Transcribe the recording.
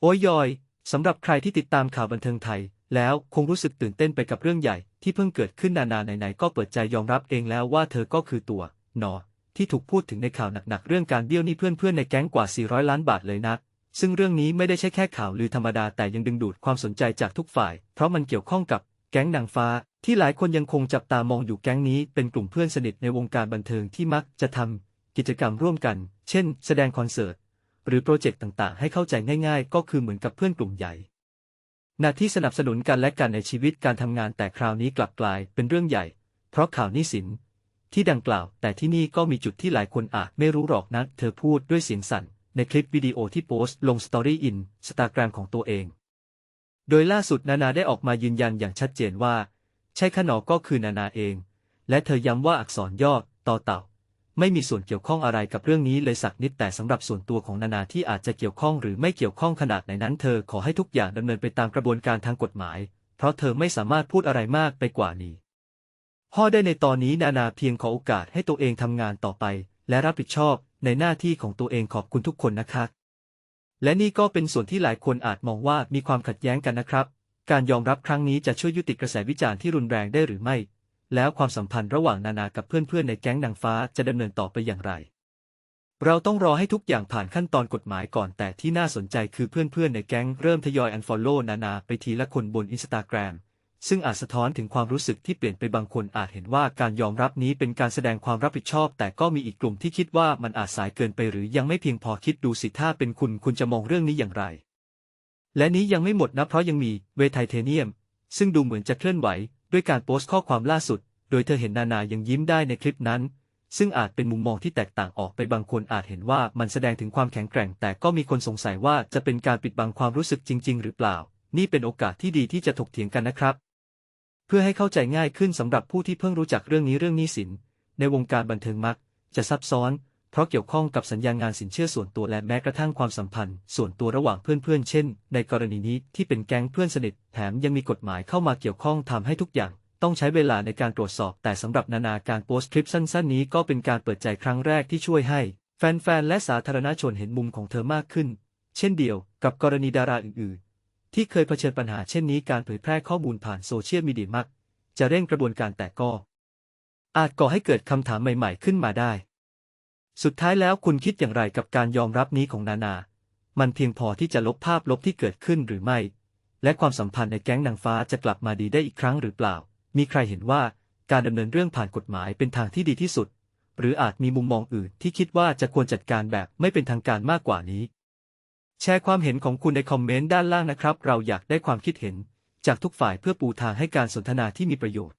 โอ้ยยอยสำหรับใครที่ติดตามข่าวบันเทิงไทย แล้วคงรู้สึกตื่นเต้นไปกับเรื่องใหญ่ที่เพิ่งเกิดขึ้นนานาไหนๆก็เปิดใจยอมรับเองแล้วว่าเธอก็คือตัว หนอ ที่ถูกพูดถึงในข่าวหนักๆเรื่องการเบี้ยวหนี้เพื่อนๆในแก๊งกว่า 400 ล้านบาทเลยนะซึ่งเรื่องนี้ไม่ได้ใช่แค่ข่าวลือธรรมดาแต่ยังดึงดูดความสนใจจากทุกฝ่าย เพราะมันเกี่ยวข้องกับแก๊งนางฟ้า ที่หลายคนยังคงจับตามองอยู่แก๊งนี้เป็นกลุ่มเพื่อนสนิทในวงการบันเทิงที่มักจะทำกิจกรรมร่วมกัน เช่น แสดงคอนเสิร์ต หรือโปรเจกต์ต่างๆ ให้เข้าใจง่าย ๆ ก็คือเหมือนกับเพื่อนกลุ่มใหญ่ หน้าที่สนับสนุนกันและกันในชีวิตการทำงานแต่คราวนี้กลับกลายเป็นเรื่องใหญ่ เพราะข่าวนี้สิน ที่ดังกล่าว แต่ที่นี่ก็มีจุดที่หลายคนอาจไม่รู้หรอกนะเธอพูดด้วยเสียงสั่น ในคลิปวิดีโอที่โพสต์ลงสตอรี่อินสตาแกรมของตัวเอง โดยล่าสุดนานาได้ออกมายืนยันอย่างชัดเจนว่า ใช่ขนอก็คือนานาเอง และเธอย้ำว่าอักษรย่อต่อเต่า ไม่มีส่วนเกี่ยวข้องอะไรกับเรื่องนี้เลยสักนิดแต่สำหรับส่วนตัวของนานาที่อาจจะเกี่ยวข้องหรือไม่เกี่ยวข้องขนาดไหนนั้นเธอขอให้ทุกอย่างดำเนินไปตามกระบวนการทางกฎหมาย เพราะเธอไม่สามารถพูดอะไรมากไปกว่านี้พ่อได้ในตอนนี้นานาเพียงขอโอกาสให้ตัวเองทำงานต่อไป และรับผิดชอบในหน้าที่ของตัวเองขอบคุณทุกคนนะคะและนี่ก็เป็นส่วนที่หลายคนอาจมองว่ามีความขัดแย้งกันนะครับ การยอมรับครั้งนี้จะช่วยยุติกระแสวิจารณ์ที่รุนแรงได้หรือไม่ แล้วความสัมพันธ์ระหว่างนานากับเพื่อนๆในแก๊งนางฟ้าจะดำเนินต่อไปอย่างไร เราต้องรอให้ทุกอย่างผ่านขั้นตอนกฎหมายก่อนแต่ที่น่าสนใจคือเพื่อนๆในแก๊งเริ่มทยอยอันฟอลโล่นานาไปทีละคนบนอินสตาแกรมซึ่งอาจสะท้อนถึงความรู้สึกที่เปลี่ยนไปบางคนอาจเห็นว่าการยอมรับนี้เป็นการแสดงความรับผิดชอบ แต่ก็มีอีกกลุ่มที่คิดว่ามันอาจสายเกินไปหรือยังไม่เพียงพอคิดดูสิถ้าเป็นคุณคุณจะมองเรื่องนี้อย่างไร และนี้ยังไม่หมดนะเพราะยังมีเวทไทเทเนียม ซึ่งดูเหมือนจะเคลื่อนไหว ด้วยการโพสต์ข้อความล่าสุด โดยเธอเห็นนานายังยิ้มได้ในคลิปนั้น ซึ่งอาจเป็นมุมมองที่แตกต่างออกไปบางคนอาจเห็นว่ามันแสดงถึงความแข็งแกร่ง แต่ก็มีคนสงสัยว่าจะเป็นการปิดบังความรู้สึกจริง ๆ หรือเปล่า นี่เป็นโอกาสที่ดีที่จะถกเถียงกันนะครับ เพื่อให้เข้าใจง่ายขึ้นสำหรับผู้ที่เพิ่งรู้จักเรื่องนี้เรื่องนี้สินในวงการบันเทิงมัก จะซับซ้อน ราะเกี่ยวข้องกับสัญญางานสินเชื่อส่วนตัวและแม้กระทั่งความสัมพันธ์ ส่วนตัวระหว่างเพื่อนๆ เช่น ในกรณีนี้ที่เป็นแก๊งเพื่อนสนิท แถมยังมีกฎหมายเข้ามาเกี่ยวข้องทำให้ทุกอย่าง ต้องใช้เวลาในการตรวจสอบ แต่สำหรับนานาการโพสต์คลิปสั้น ๆ นี้ก็เป็นการเปิดใจครั้งแรกที่ช่วยให้ แฟนๆ และสาธารณชนเห็นมุมของเธอมากขึ้น เช่นเดียวกับกรณีดาราอื่นๆ ที่เคยเผชิญปัญหาเช่นนี้การเผยแพร่ข้อมูลผ่านโซเชียลมีเดียมัก จะเร่งกระบวนการแต่ก็ อาจก่อให้เกิดคำถามใหม่ ๆ ขึ้นมาได้ สุดท้ายแล้วคุณคิดอย่างไรกับการยอมรับนี้ของนานา มันเพียงพอที่จะลบภาพลบที่เกิดขึ้นหรือไม่ และความสัมพันธ์ในแก๊งนางฟ้าจะกลับมาดีได้อีกครั้งหรือเปล่า มีใครเห็นว่าการดำเนินเรื่องผ่านกฎหมายเป็นทางที่ดีที่สุด หรืออาจมีมุมมองอื่นที่คิดว่าจะควรจัดการแบบไม่เป็นทางการมากกว่านี้ แชร์ความเห็นของคุณในคอมเมนต์ด้านล่างนะครับ เราอยากได้ความคิดเห็นจากทุกฝ่ายเพื่อปูทางให้การสนทนาที่มีประโยชน์